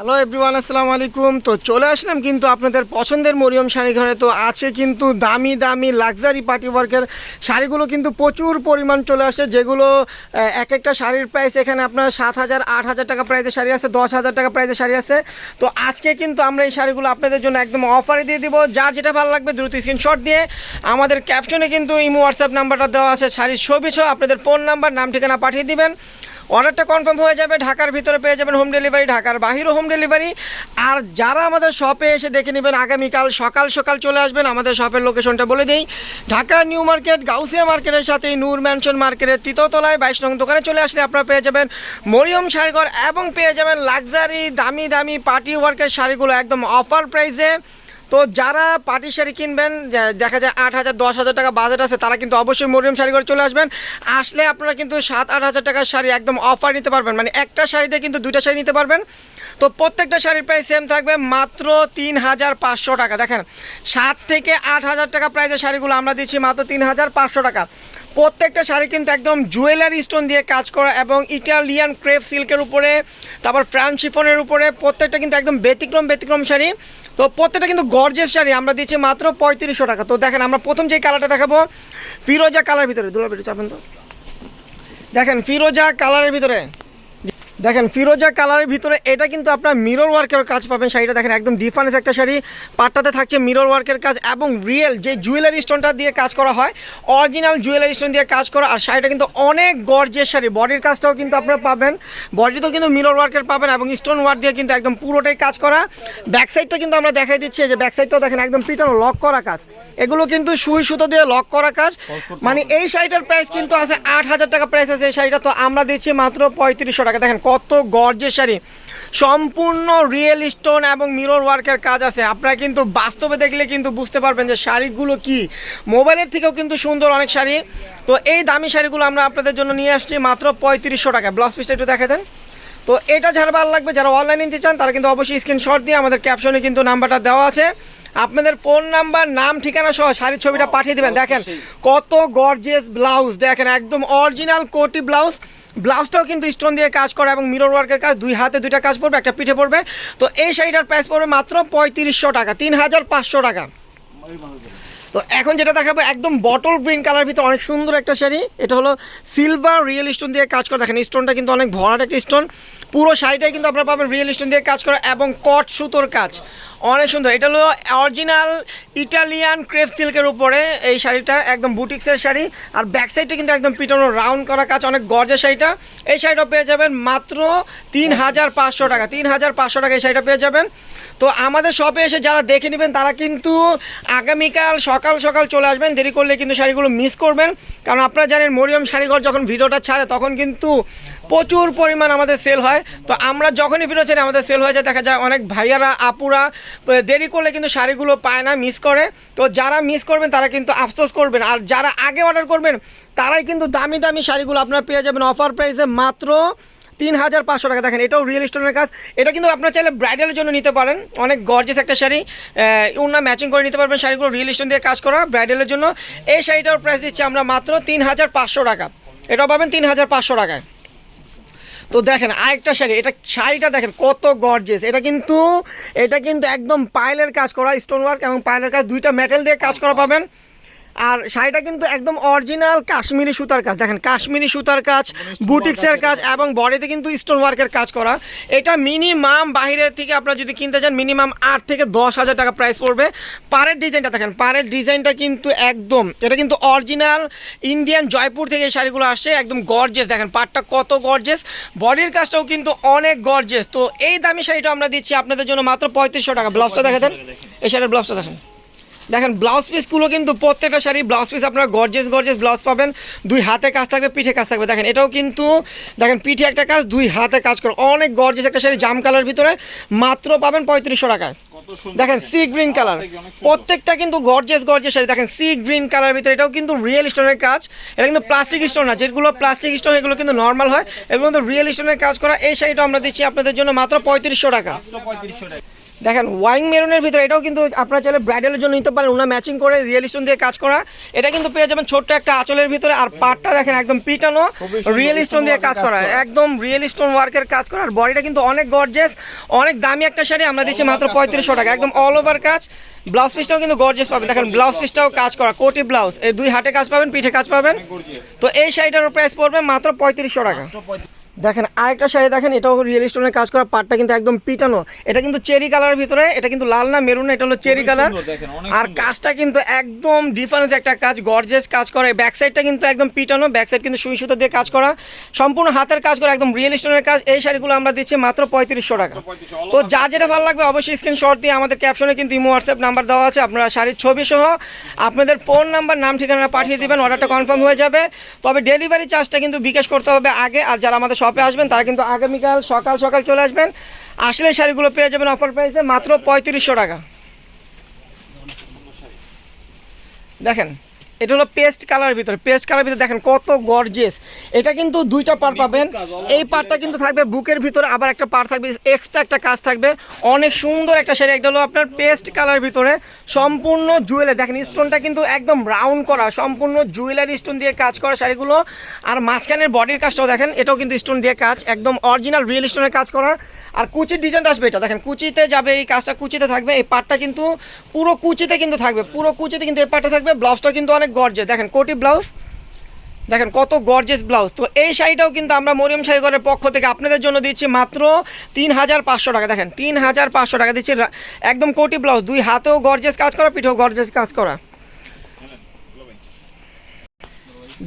Hello everyone আসসালামু আলাইকুম তো চলে আসলাম কিন্তু আপনাদের পছন্দের মরিয়ম শাড়ি ঘরে। তো আছে কিন্তু দামি দামি লাক্সারি পার্টি ওয়ার্কের শাড়িগুলো কিন্তু প্রচুর পরিমাণ চলে আসে, যেগুলো এক একটা শাড়ির প্রাইস এখানে আপনার সাত হাজার, আট হাজার টাকা প্রাইসের শাড়ি আছে, দশ হাজার টাকা প্রাইসের শাড়ি আছে। তো আজকে কিন্তু আমরা এই শাড়িগুলো আপনাদের জন্য একদম অফারে দিয়ে দিব। যার যেটা ভালো লাগবে দ্রুত স্ক্রিনশট দিয়ে আমাদের ক্যাপশনে কিন্তু ইমো হোয়াটসঅ্যাপ নাম্বারটা দেওয়া আছে। শাড়ির ছবি আপনাদের ফোন নাম্বার নাম, ঠিকানা পাঠিয়ে দিবেন। অর্ডারটা কনফার্ম হয়ে যাবে, ঢাকার ভিতরে পেয়ে যাবেন হোম ডেলিভারি ঢাকার বাহিরও হোম ডেলিভারি আর যারা আমাদের শপে এসে দেখে নেবেন, আগামীকাল সকাল সকাল চলে আসবেন, আমাদের শপের লোকেশনটা বলে দিই। ঢাকা নিউ মার্কেট গাউসিয়া মার্কেটের সাথেই নূর ম্যানশন মার্কেটের তৃতীয়তলায় বাইশ নং দোকানে চলে আসলে আপনারা পেয়ে যাবেন মরিয়ম শাড়িঘর এবং পেয়ে যাবেন লাক্সারি দামি দামি পার্টি ওয়ার্কের শাড়িগুলো একদম অফার প্রাইসে তো যারা পার্টি শাড়ি কিনবেন দেখা যায় আট হাজার, দশ হাজার টাকা বাজেট আছে, তারা কিন্তু অবশ্যই মরিয়ম শাড়ি করে চলে আসবেন। আসলে আপনারা কিন্তু সাত, আট হাজার টাকার শাড়ি একদম অফার নিতে পারবেন। মানে একটা শাড়িতে কিন্তু দুইটা শাড়ি নিতে পারবেন। তো প্রত্যেকটা শাড়ির প্রাইস সেম থাকবে মাত্র তিন হাজার পাঁচশো টাকা। দেখেন, সাত থেকে আট হাজার টাকা প্রাইসের শাড়িগুলো আমরা দিচ্ছি মাত্র তিন হাজার পাঁচশো টাকা। প্রত্যেকটা শাড়ি কিন্তু একদম জুয়েলারি স্টোন দিয়ে কাজ করা এবং ইটালিয়ান ক্রেপ সিল্কের উপরে, তারপর ফ্রান্স শিফনের উপরে, প্রত্যেকটা কিন্তু একদম ব্যতিক্রম ব্যতিক্রম শাড়ি। তো প্রত্যেকটা কিন্তু গর্জেস শাড়ি, আমরা দিচ্ছি মাত্র পঁয়ত্রিশশো টাকা। তো দেখেন, আমরা প্রথম যে কালারটা দেখাবো, ফিরোজা কালার ভিতরে। দুলার চাপেন তো দেখেন, ফিরোজা কালারের ভিতরে। দেখেন, ফিরোজা কালারের ভিতরে এটা কিন্তু আপনার মিরর ওয়ার্কের কাজ পাবেন। শাড়িটা দেখেন, একদম ডিফারেন্স একটা শাড়ি। পাটটাতে থাকছে মিরর ওয়ার্কের কাজ এবং রিয়েল যে জুয়েলারি স্টোনটা দিয়ে কাজ করা হয় অরিজিনাল জুয়েলারি স্টোন দিয়ে কাজ করা। আর শাড়িটা কিন্তু অনেক গর্জের শাড়ি। বডির কাজটাও কিন্তু আপনারা পাবেন। বডিতেও কিন্তু মিরর ওয়ার্কের পাবেন এবং স্টোন ওয়ার্ক দিয়ে কিন্তু একদম পুরোটাই কাজ করা। ব্যাক সাইডটা কিন্তু আমরা দেখাই দিচ্ছি যে ব্যাক সাইডটাও দেখেন, একদম পিটানো লক করা কাজ। এগুলো কিন্তু সুই সুতো দিয়ে লক করা কাজ। মানে এই শাড়িটার প্রাইস কিন্তু আছে আট হাজার টাকা প্রাইস আছে। এই শাড়িটা তো আমরা দিচ্ছি মাত্র পঁয়ত্রিশশো টাকা। দেখেন কত গর্জের শাড়ি। সম্পূর্ণ রিয়েল স্টোন এবং মিরর ওয়ার্কের কাজ আছে। আপনারা কিন্তু বাস্তবে দেখলে কিন্তু বুঝতে পারবেন যে শাড়িগুলো কি। মোবাইলের থেকেও কিন্তু সুন্দর অনেক শাড়ি। তো এই দামি শাড়িগুলো আমরা আপনাদের জন্য নিয়ে আসছি মাত্র পঁয়ত্রিশশো টাকা। ব্লাউজ পিসটা একটু দেখে দেন। তো এটা যারা ভালো লাগবে, যারা অনলাইনে নিতে চান, তারা কিন্তু অবশ্যই স্ক্রিনশট দিয়ে আমাদের ক্যাপশনে কিন্তু নাম্বারটা দেওয়া আছে। আপনাদের ফোন নাম্বার নাম, ঠিকানা সহ শাড়ির ছবিটা পাঠিয়ে দেবেন। দেখেন কত গর্জিয়াস ব্লাউজ দেখেন একদম অরিজিনাল কোটি ব্লাউজ ব্লাউজটাও কিন্তু স্টোন দিয়ে কাজ করা এবং মিরর ওয়ার্কের কাজ, দুই হাতে দুইটা কাজ পড়বে, একটা পিঠে পড়বে। তো এই শাড়িটার প্রাইস পড়বে মাত্র পঁয়ত্রিশশো টাকা, তিন হাজার পাঁচশো টাকা। তো এখন যেটা দেখাবো, একদম বটল গ্রিন কালার ভিতরে অনেক সুন্দর একটা শাড়ি। এটা হলো সিলভার রিয়েল স্টোন দিয়ে কাজ করা। দেখেন স্টোনটা কিন্তু অনেক ভরাট একটা স্টোন পুরো শাড়িটাই কিন্তু আপনারা পাবেন রিয়েল স্টোন দিয়ে কাজ করা এবং কট সুতোর কাজ। অনেক সুন্দর। এটা হলো অরিজিনাল ইটালিয়ান ক্রেপ সিল্কের উপরে এই শাড়িটা, একদম বুটিক্সের শাড়ি। আর ব্যাক সাইডটা কিন্তু একদম পিটানো রাউন্ড করা কাজ, অনেক গর্জের শাড়িটা। এই শাড়িটা পেয়ে যাবেন মাত্র তিন হাজার পাঁচশো টাকা। তিন হাজার পাঁচশো টাকা এই শাড়িটা পেয়ে যাবেন। তো আমাদের শপে এসে যারা দেখে নেবেন, তারা কিন্তু আগামীকাল সকাল সকাল চলে আসবেন। দেরি করলে কিন্তু শাড়িগুলো মিস করবেন। কারণ আপনারা জানেন, মরিয়ম শাড়িঘর যখন ভিডিওটা ছাড়ে, তখন কিন্তু প্রচুর পরিমাণ আমাদের সেল হয়। তো আমরা যখনই ভিডিও ছাড়ি, আমাদের সেল হয়ে যায়, দেখা যায় অনেক ভাইয়ারা, আপুরা দেরি করলে কিন্তু শাড়িগুলো পায় না মিস করে। তো যারা মিস করবেন, তারা কিন্তু আফসোস করবেন। আর যারা আগে অর্ডার করবেন, তারাই কিন্তু দামি দামি শাড়িগুলো আপনারা পেয়ে যাবেন। অফার প্রাইসে মাত্র তিন হাজার পাঁচশো টাকা। দেখেন, এটাও রিয়েল স্টোনের কাজ। এটা কিন্তু আপনার চাইলে ব্রাইডালের জন্য নিতে পারেন। অনেক গর্জেস একটা শাড়ি। উন্না ম্যাচিং করে নিতে পারবেন শাড়িগুলো রিয়েল স্টোন দিয়ে কাজ করা ব্রাইডালের জন্য। এই শাড়িটার প্রাইস দিচ্ছি আমরা মাত্র তিন হাজার পাঁচশো টাকা। এটাও পাবেন তিন হাজার পাঁচশো টাকায়। তো দেখেন, আরেকটা শাড়ি। এটা শাড়িটা দেখেন, কত গর্জেস এটা কিন্তু এটা কিন্তু একদম পাইলের কাজ করা স্টোন ওয়ার্ক এবং পাইলের কাজ। দুইটা মেটেল দিয়ে কাজ করা পাবেন। আর শাড়িটা কিন্তু একদম অরিজিনাল কাশ্মীরি সুতার কাজ। দেখেন কাশ্মীরি সুতার কাজ বুটিক্সের কাজ। এবং বডিতে কিন্তু স্টোন ওয়ার্কের কাজ করা। এটা মিনিমাম বাইরের থেকে আপনারা যদি কিনতে চান মিনিমাম আট থেকে দশ হাজার টাকা প্রাইস পড়বে। পাড়ের ডিজাইনটা দেখেন পাড়ের ডিজাইনটা কিন্তু একদম এটা কিন্তু অরিজিনাল ইন্ডিয়ান জয়পুর থেকে এই শাড়িগুলো আসছে একদম গর্জেস দেখেন পাটটা কত গর্জেস বডির কাজটাও কিন্তু অনেক গর্জেস তো এই দামি শাড়িটা আমরা দিচ্ছি আপনাদের জন্য মাত্র পঁয়ত্রিশশো টাকা। ব্লাউজটা দেখে দেন এই শাড়ির ব্লাউজটা দেখেন। দেখেন ব্লাউজ পিসগুলো কিন্তু প্রত্যেকটা শাড়ি ব্লাউজ পিস আপনারা গর্জেস গর্জেস ব্লাউজ পাবেন। দুই হাতে কাজ থাকবে পিঠে কাজ থাকবে। দেখেন এটাও কিন্তু দেখেন পিঠে একটা কাজ দুই হাতে কাজ করে। অনেক গর্জেস একটা শাড়ি জাম কালার ভিতরে মাত্র পাবেন পঁয়ত্রিশশো টাকায়। দেখেন সি গ্রিন কালার প্রত্যেকটা কিন্তু গর্জেস গর্জেস শাড়ি। দেখেন সি গ্রিন কালার ভিতরে এটাও কিন্তু রিয়েল স্টোনের কাজ। এটা কিন্তু প্লাস্টিক স্টোন না যেগুলো প্লাস্টিক স্টোন এগুলো কিন্তু নর্মাল হয়। এগুলো কিন্তু রিয়েল স্টোনের কাজ করা। এই শাড়িটা আমরা দিচ্ছি আপনাদের জন্য মাত্র পঁয়ত্রিশশো টাকা। দেখেন ওয়াইং মেরুনের ভিতরে এটাও কিন্তু আপনারা চাইলে ব্রাইডালের জন্য নিতে পারেন। ওনা ম্যাচিং করে রিয়েল স্টোন দিয়ে কাজ করা। এটা কিন্তু পেয়ে যাবেন ছোট্ট একটা আঁচলের ভিতরে। আর পাটটা দেখেন একদম পিটানো রিয়েল স্টোন দিয়ে কাজ করা। কাজ করা। একদম রিয়েল স্টোন ওয়ার্কের কাজ করা। আর বডিটা কিন্তু অনেক গর্জেস অনেক দামি একটা শাড়ি। আমরা দিচ্ছি মাত্র পঁয়ত্রিশশো টাকা। একদম অল ওভার কাজ। ব্লাউজ পিসটাও কিন্তু গর্জেস পাবেন। দেখেন ব্লাউজ পিসটাও কাজ করা। কোটি ব্লাউজ এই দুই হাতে কাজ পাবেন পিঠে কাজ পাবেন। তো এই শাড়িটার প্রাইস পড়বে মাত্র পঁয়ত্রিশশো টাকা। দেখেন আরেকটা শাড়ি দেখেন এটাও রিয়েল স্টোনের কাজ করা পাটটা কিন্তু একদম পিটানো। এটা কিন্তু চেরি কালারের ভিতরে এটা কিন্তু লাল না মেরুন এটা হলো চেরি কালার আর কাজটা কিন্তু একদম ডিফারেন্স একটা কাজ গর্জেস কাজ করে। ব্যাক সাইডটা কিন্তু একদম পিটানো ব্যাক সাইড কিন্তু সুই সুতো দিয়ে কাজ করা। সম্পূর্ণ হাতের কাজ করা একদম রিয়েল স্টোনের কাজ। এই শাড়িগুলো আমরা দিচ্ছি মাত্র পঁয়ত্রিশশো টাকা। তো যা যেটা ভালো লাগবে অবশ্যই স্ক্রিনশট দিয়ে আমাদের ক্যাপশনে কিন্তু ইমো হোয়াটসঅ্যাপ নাম্বার দেওয়া আছে আপনারা শাড়ির ছবি সহ আপনাদের ফোন নাম্বার নাম ঠিকানা পাঠিয়ে দেবেন অর্ডারটা কনফার্ম হয়ে যাবে। তবে ডেলিভারি চার্জটা কিন্তু বিকাশ করতে হবে আগে আর যারা আমাদের শপে আসবেন, তারা কিন্তু আগামীকাল সকাল সকাল চলে আসবেন। আসলে শাড়িগুলো পেয়ে যাবেন অফার প্রাইসে মাত্র পঁয়ত্রিশশো টাকা। দেখেন এটা হলো পেস্ট কালার ভিতরে। পেস্ট কালার ভিতরে দেখেন কত গর্জেস এটা কিন্তু দুইটা পার পাবেন। এই পার্টটা কিন্তু থাকবে বুকের ভিতরে আবার একটা পার থাকবে এক্সট্রা একটা কাজ থাকবে। অনেক সুন্দর একটা শাড়ি একটা হলো আপনার পেস্ট কালার ভিতরে। সম্পূর্ণ জুয়েলারি দেখেন স্টোনটা কিন্তু একদম রাউন্ড করা সম্পূর্ণ জুয়েলারি স্টোন দিয়ে কাজ করা শাড়িগুলো। আর মাঝখানের বডির কাজটাও দেখেন এটাও কিন্তু স্টোন দিয়ে কাজ একদম অরিজিনাল রিয়েল স্টোনের কাজ করা। আর কুচির ডিজাইনটা আসবে এটা দেখেন কুচিতে যাবে এই কাজটা কুচিতে থাকবে এই পাটটা কিন্তু পুরো কুচিতে কিন্তু থাকবে পুরো কুচিতে কিন্তু এই পাটটা থাকবে ব্লাউজটা কিন্তু অনেক গর্জে দেখেন, কোটি ব্লাউজ দেখেন, কত গর্জেস ব্লাউজ তো এই শাড়িটাও কিন্তু আমরা মরিয়ম শাড়িঘরের পক্ষ থেকে আপনাদের জন্য দিচ্ছি মাত্র তিন হাজার পাঁচশো টাকা। দেখেন তিন হাজার পাঁচশো টাকা দিচ্ছি। একদম কোটি ব্লাউজ দুই হাতেও গর্জেস কাজ করা, পিঠেও গর্জেস কাজ করা।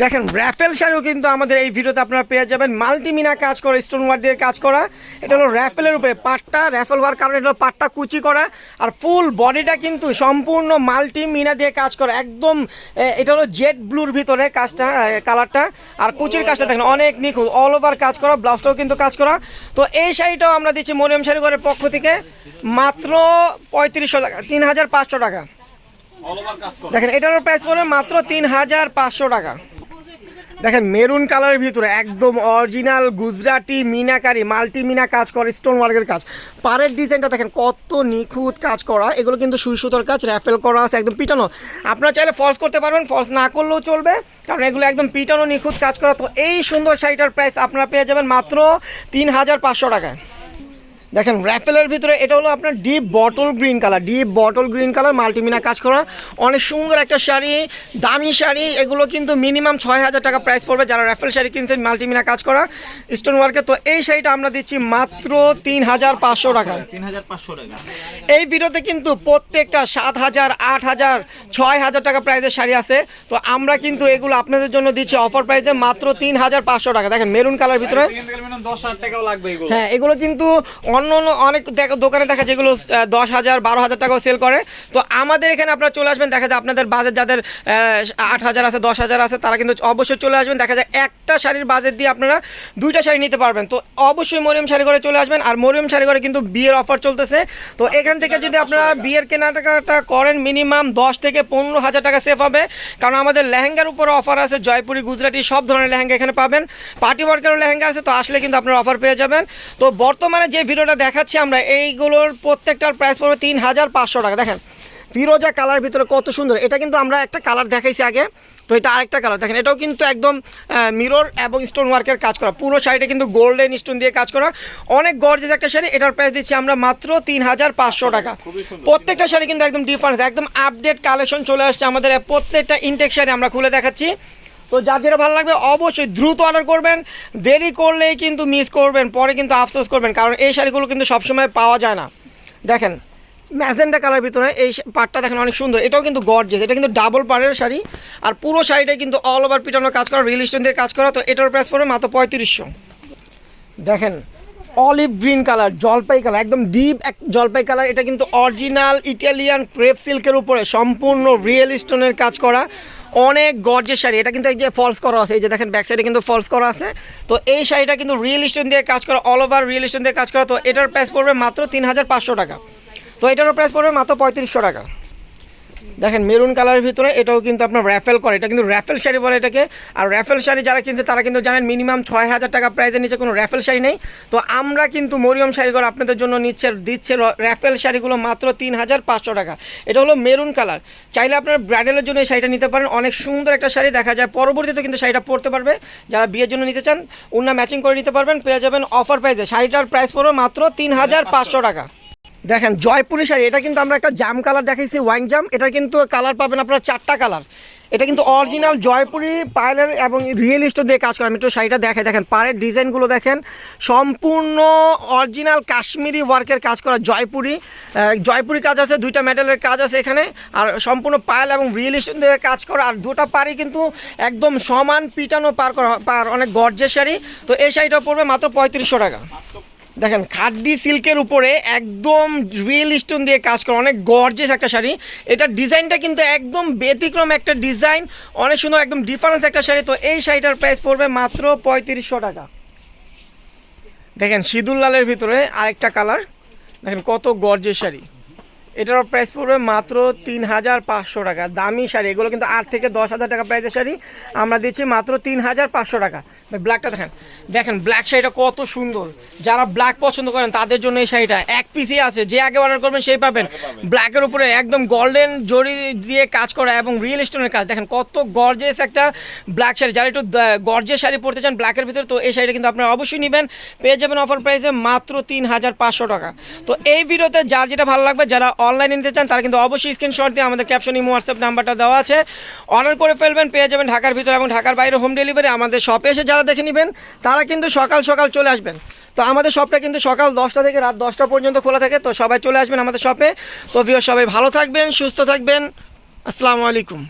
দেখেন র্যাফেল শাড়িও কিন্তু আমাদের এই ভিডিওতে আপনারা পেয়ে যাবেন। মাল্টিমিনা কাজ করা স্টোন ওয়ার্ক দিয়ে কাজ করা। এটা হলো র্যাফেলের উপরে পাটটা র্যাফেল হওয়ার কারণে এটা হলো পাটটা কুচি করা। আর ফুল বডিটা কিন্তু সম্পূর্ণ মাল্টিমিনা দিয়ে কাজ করা। একদম এটা হলো জেড ব্লুর ভিতরে কাজটা কালারটা আর কুচির কাজটা দেখেন অনেক নিখুঁত অল ওভার কাজ করা ব্লাউজটাও কিন্তু কাজ করা। তো এই শাড়িটাও আমরা দিচ্ছি মরিয়ম শাড়ি ঘরের পক্ষ থেকে মাত্র পঁয়ত্রিশশো টাকা তিন হাজার পাঁচশো টাকা। দেখেন এটারও প্রাইস পড়বে মাত্র তিন হাজার পাঁচশো টাকা। দেখেন মেরুন কালারের ভিতরে একদম অরিজিনাল গুজরাটি মিনাকারি মাল্টি মিনা কাজ করে স্টোন ওয়ার্কের কাজ। পারের ডিজাইনটা দেখেন, কত নিখুঁত কাজ করা। এগুলো কিন্তু সুই সুতোর কাজ র্যাফেল করা আছে, একদম পিটানো। আপনারা চাইলে ফলস করতে পারবেন ফলস না করলেও চলবে, কারণ এগুলো একদম পিটানো, নিখুঁত কাজ করা। তো এই সুন্দর শাড়িটার প্রাইস আপনারা পেয়ে যাবেন মাত্র তিন হাজার পাঁচশো টাকায়। দেখেন র্যাফেলের ভিতরে এটা হলো আপনার deep bottle green colour deep bottle green colour মাল্টিমিনা কাজ করা। অনেক সুন্দর একটা শাড়ি দামি শাড়ি এগুলো কিন্তু মিনিমাম ছয় হাজার টাকা প্রাইস পড়বে যারা র্যাফেল শাড়ি কিনছেন মাল্টিমিনা কাজ করা স্টোন ওয়ার্কে তো এই শাড়িটা আমরা দিচ্ছি মাত্র তিন হাজার পাঁচশো টাকা। তিন হাজার পাঁচশো টাকা। এই ভিডিওতে কিন্তু প্রত্যেকটা সাত হাজার আট হাজার ছয় হাজার টাকা প্রাইসের শাড়ি আছে। তো আমরা কিন্তু এগুলো আপনাদের জন্য দিচ্ছি অফার প্রাইসে মাত্র তিন হাজার পাঁচশো টাকা। দেখেন মেরুন কালার ভিতরে। কিনতে গেলে minimum দশ হাজার টাকাও লাগবে হ্যাঁ এগুলো কিন্তু অন্য অন্য অনেক দেখ- দোকানে দেখা যেগুলো দশ হাজার, বারো হাজার টাকাও সেল করে। তো আমাদের এখানে আপনারা চলে আসবেন, দেখা যায় আপনাদের বাজেট যাদের আট হাজার আছে, দশ হাজার আছে, তারা কিন্তু অবশ্যই চলে আসবেন। দেখা যায় একটা শাড়ির বাজেট দিয়ে আপনারা দুইটা শাড়ি নিতে পারবেন। তো অবশ্যই মরিয়ম শাড়ি ঘরে চলে আসবেন, আর মরিয়ম শাড়ি ঘরে কিন্তু বিয়ের অফার চলতেছে। তো এখান থেকে যদি আপনারা বিয়ের কেনাকাটা করেন মিনিমাম দশ থেকে পনেরো হাজার টাকা সেফ হবে। কারণ আমাদের লেহেঙ্গার উপরে অফার আছে, জয়পুরি, গুজরাটি, সব ধরনের লেহেঙ্গা এখানে পাবেন। পার্টি ওয়ার্কেরও লেহেঙ্গা আছে, তো আসলে কিন্তু আপনারা অফার পেয়ে যাবেন। তো বর্তমানে যে ভিডিওটা দেখাচ্ছি আমরা এইগুলোর প্রত্যেকটার প্রাইস পড়বে তিন হাজার পাঁচশো টাকা। দেখেন ফিরোজা কালার ভিতরে কত সুন্দর। এটা কিন্তু আমরা একটা কালার দেখাইছি আগে তো এটা আরেকটা কালার দেখেন এটাও কিন্তু একদম মিরর এবং স্টোন ওয়ার্কের কাজ করা। পুরো শাড়িটা কিন্তু গোল্ডেন স্টোন দিয়ে কাজ করা। অনেক গর্জেস একটা শাড়ি। এটার প্রাইস দিচ্ছি আমরা মাত্র তিন হাজার পাঁচশো টাকা। প্রত্যেকটা শাড়ি কিন্তু একদম ডিফারেন্স একদম আপডেট কালেকশন চলে আসছে আমাদের। প্রত্যেকটা ইনটেক শাড়ি আমরা খুলে দেখাচ্ছি। তো যার যেটা ভালো লাগবে, অবশ্যই দ্রুত অর্ডার করবেন। দেরি করলেই কিন্তু মিস করবেন, পরে কিন্তু আফসোস করবেন, কারণ এই শাড়িগুলো কিন্তু সবসময় পাওয়া যায় না। দেখেন ম্যাজেন্ডা কালার ভিতরে এই পাটটা দেখেন অনেক সুন্দর, এটাও কিন্তু গর্জেস এটা কিন্তু ডাবল পাড়ের শাড়ি, আর পুরো শাড়িটাই কিন্তু অল ওভার পিটানো কাজ করা রিল স্টোন দিয়ে কাজ করা, তো এটার প্রাইস পড়বে মাত্র পঁয়ত্রিশশো। দেখেন অলিভ গ্রিন কালার জলপাই কালার একদম ডিপ এক জলপাই কালার এটা কিন্তু অরিজিনাল ইটালিয়ান ক্রেপ সিল্কের উপরে সম্পূর্ণ রিয়েল স্টোনের কাজ করা। অনেক গর্জের শাড়ি। এটা কিন্তু এই যে ফলস করা আছে, এই যে দেখেন ব্যাক সাইডে কিন্তু ফলস করা আছে। তো এই শাড়িটা কিন্তু রিয়েল স্টোন দিয়ে কাজ করা অল ওভার রিয়েল স্টোন দিয়ে কাজ করা। তো এটার প্রাইস পড়বে মাত্র তিন হাজার পাঁচশো টাকা। তো এটারও প্রাইস পড়বে মাত্র পঁয়ত্রিশশো টাকা। দেখেন মেরুন কালারের ভিতরে এটাও কিন্তু আপনার র্যাফেল করে। এটা কিন্তু র্যাফেল শাড়ি বলে এটাকে। আর র্যাফেল শাড়ি যারা কিনছে, তারা কিন্তু জানেন মিনিমাম ছয় হাজার টাকা প্রাইসের নিচে কোনো র্যাফেল শাড়ি নেই। তো আমরা কিন্তু মরিয়ম শাড়িঘর আপনাদের জন্য নিচ্ছে, দিচ্ছে র্যাফেল শাড়িগুলো মাত্র তিন হাজার পাঁচশো টাকা। এটা হলো মেরুন কালার চাইলে আপনার ব্রাইডালের জন্য এই শাড়িটা নিতে পারেন। অনেক সুন্দর একটা শাড়ি, দেখা যায় পরবর্তীতে কিন্তু শাড়িটা পরতে পারবে। যারা বিয়ের জন্য নিতে চান, উন্না ম্যাচিং করে নিতে পারবেন, পেয়ে যাবেন অফার প্রাইসে শাড়িটার প্রাইস পড়বে মাত্র তিন হাজার পাঁচশো টাকা। দেখেন, জয়পুরি শাড়ি, এটা কিন্তু আমরা একটা জাম কালার দেখাইছি ওয়াইন জাম। এটা কিন্তু কালার পাবেন আপনারা চারটা কালার। এটা কিন্তু অরিজিনাল জয়পুরি পায়েলের এবং রিয়েল স্টোর দিয়ে কাজ করা। আমি একটু শাড়িটা দেখে দেখেন, পাড়ের ডিজাইনগুলো দেখেন। সম্পূর্ণ অরিজিনাল কাশ্মীরি ওয়ার্কের কাজ করা জয়পুরি। জয়পুরি কাজ আছে, দুইটা মেডেলের কাজ আছে এখানে। আর সম্পূর্ণ পায়েল এবং রিয়েল স্টোন দিয়ে কাজ করা। আর দুটা পাড়ি কিন্তু একদম সমান পিটানো পার করা পার অনেক গর্জের শাড়ি। তো এই শাড়িটা পড়বে মাত্র পঁয়ত্রিশশো টাকা। দেখেন খাদ্দি সিল্কের উপরে একদম রিয়েল স্টোন দিয়ে কাজ করা, অনেক গর্জেস একটা শাড়ি। এটার ডিজাইনটা কিন্তু একদম ব্যতিক্রম একটা ডিজাইন, অনেক সুন্দর একদম ডিফারেন্স একটা শাড়ি। তো এই শাড়িটার প্রাইস পড়বে মাত্র পঁয়ত্রিশশো টাকা। দেখেন, সিঁদুর লালের ভিতরে আরেকটা কালার দেখেন, কত গর্জের শাড়ি। এটার প্রাইস পড়বে মাত্র তিন হাজার পাঁচশো টাকা। দামি শাড়ি, এগুলো কিন্তু আট থেকে দশ হাজার টাকা প্রাইসের শাড়ি। আমরা দিচ্ছি মাত্র তিন হাজার পাঁচশো টাকা। ব্ল্যাকটা দেখেন। দেখেন ব্ল্যাক শাড়িটা কত সুন্দর। যারা ব্ল্যাক পছন্দ করেন, তাদের জন্য এই শাড়িটা। এক পিসই আছে, যে আগে অর্ডার করবেন সেই পাবেন। ব্ল্যাকের উপরে একদম গোল্ডেন জড়ি দিয়ে কাজ করা এবং রিয়েল স্টোনের কাজ। দেখেন, কত গর্জেস একটা ব্ল্যাক শাড়ি। যারা একটু গর্জেস শাড়ি পরতে চান ব্ল্যাকের ভিতরে, তো এই শাড়িটা কিন্তু আপনারা অবশ্যই নেবেন। পেয়ে যাবেন অফার প্রাইসে মাত্র তিন হাজার পাঁচশো টাকা। তো এই ভিডিওতে যার যেটা ভালো লাগবে, যারা অনলাইনে নিতে চান, তারা কিন্তু অবশ্যই স্ক্রিনশট দিয়ে আমাদের ক্যাপশন ইমো হোয়াটসঅ্যাপ নাম্বারটা দেওয়া আছে। অর্ডার করে ফেলবেন, পেয়ে যাবেন ঢাকার ভিতরে এবং ঢাকার বাইরে হোম ডেলিভারি আমাদের শপে এসে যারা দেখে নেবেন, তারা কিন্তু সকাল সকাল চলে আসবেন। তো আমাদের শপটা কিন্তু সকাল দশটা থেকে রাত দশটা পর্যন্ত খোলা থাকে, তো সবাই চলে আসবেন আমাদের শপে তো ভিও সবাই ভালো থাকবেন, সুস্থ থাকবেন। আসসালামু আলাইকুম।